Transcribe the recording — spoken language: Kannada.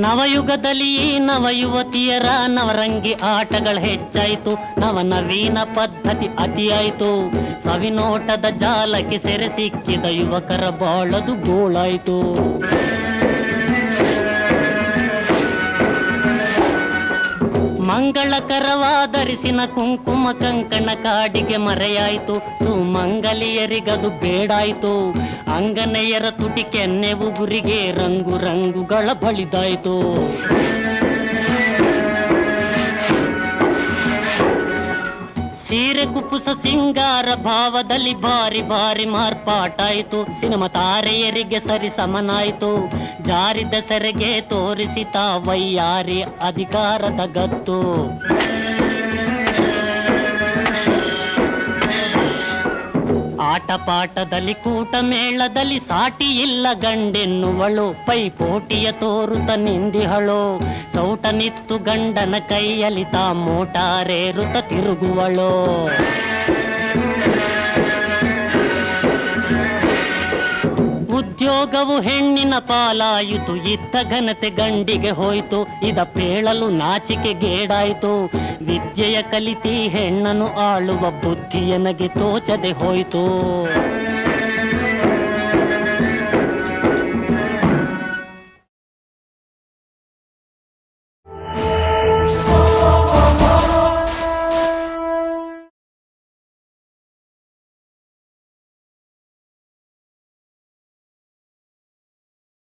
ನವಯುಗದಲ್ಲಿ ನವಯುವತಿಯರ ನವ ಯುವತಿಯರ ನವರಂಗಿ ಆಟಗಳು ಹೆಚ್ಚಾಯಿತು. ನವ ನವೀನ ಪದ್ಧತಿ ಅತಿಯಾಯಿತು. ಸವಿನೋಟದ ಜಾಲಕ್ಕೆ ಸೆರೆ ಸಿಕ್ಕಿದ ಯುವಕರ ಬಾಳದು ಗೋಳಾಯ್ತು. ಮಂಗಳಕರವಾದರಿಸಿನ ಕುಂಕುಮ ಕಂಕಣ ಕಾಡಿಗೆ ಮರೆಯಾಯ್ತು. ಸುಮಂಗಲಿಯರಿಗದು ಬೇಡಾಯ್ತು. ಅಂಗನೆಯರ ತುಟಿ ಕೆನ್ನೆ ಉಗುರಿಗೆ ರಂಗು ರಂಗುಗಳ ಬಳಿದಾಯ್ತು. ಸೀರೆ ಕುಪ್ಪುಸ ಸಿಂಗಾರ ಭಾವದಲ್ಲಿ ಬಾರಿ ಬಾರಿ ಮಾರ್ಪಾಟಾಯಿತು. ಸಿನಿಮಾ ತಾರೆಯರಿಗೆ ಸರಿ ಸಮನಾಯಿತು. ಜಾರಿದ ಸೆರೆಗೆ ತೋರಿಸಿತ ವೈಯಾರಿ ಅಧಿಕಾರದ ಗತ್ತು. ಆಟ ಪಾಠದಲ್ಲಿ ಕೂಟ ಮೇಳದಲ್ಲಿ ಸಾಟಿ ಇಲ್ಲ ಗಂಡೆನ್ನುವಳು. ಪೈಪೋಟಿಯ ತೋರುತ ನಿಂದಿಹಳು. ಸೌಟನಿತ್ತು ಗಂಡನ ಕೈಯಲ್ಲಿ ತಾ ಮೋಟಾರೇರುತ ತಿರುಗುವಳು. ಉದ್ಯೋಗವು ಹೆಣ್ಣಿನ ಪಾಲಾಯಿತು. ಇತ್ತ ಘನತೆ ಗಂಡಿಗೆ ಹೋಯ್ತು. ಇದ ಪೇಳಲು ನಾಚಿಕೆ ಗೇಡಾಯ್ತು. ವಿದ್ಯೆಯ ಕಲಿತಿ ಹೆಣ್ಣನು ಆಳುವ ಬುದ್ಧಿ ನಗೆ ತೋಚದೆ ಹೋಯ್ತು.